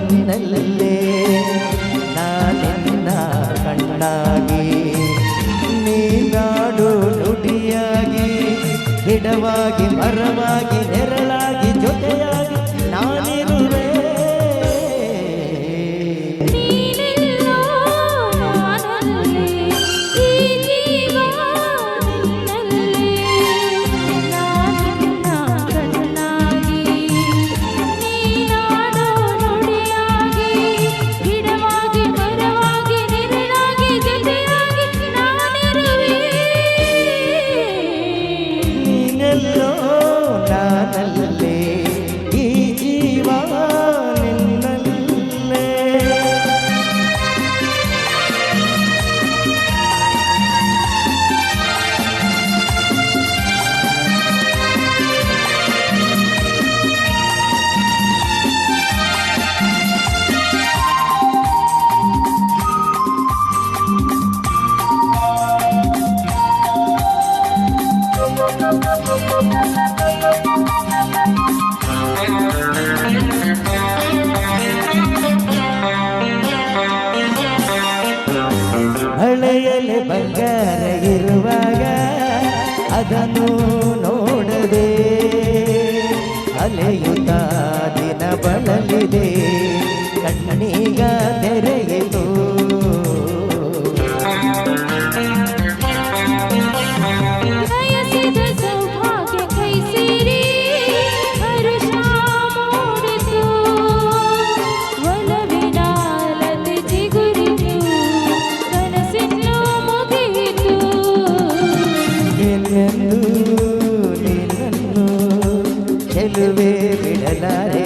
ಬೆನ್ನಲ್ಲೇ ನಾನೆನ್ನ ಕಣ್ಣಾಗಿ ನೀನಾಡು ನುಡಿಯಾಗಿ ಗಿಡವಾಗಿ ಮರವಾಗಿ ನೆರಳಾಗಿ ಜೊತೆಯಾಗಿ ನಾನೇ ಬಂಗಾರ ಇರುವಾಗ ಅದನ್ನು ನೋಡದೆ ಅಲೆಯ ನಿಲುವೆ ಬಿಡಲಾರೆ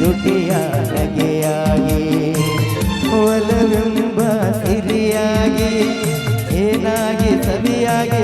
ದುಟಿಯ ನಗೆಯಾಗಿ ಒಲವೆಂಬ ಸಿರಿಯಾಗಿ ಏನಾಗಿ ಸವಿಯಾಗಿ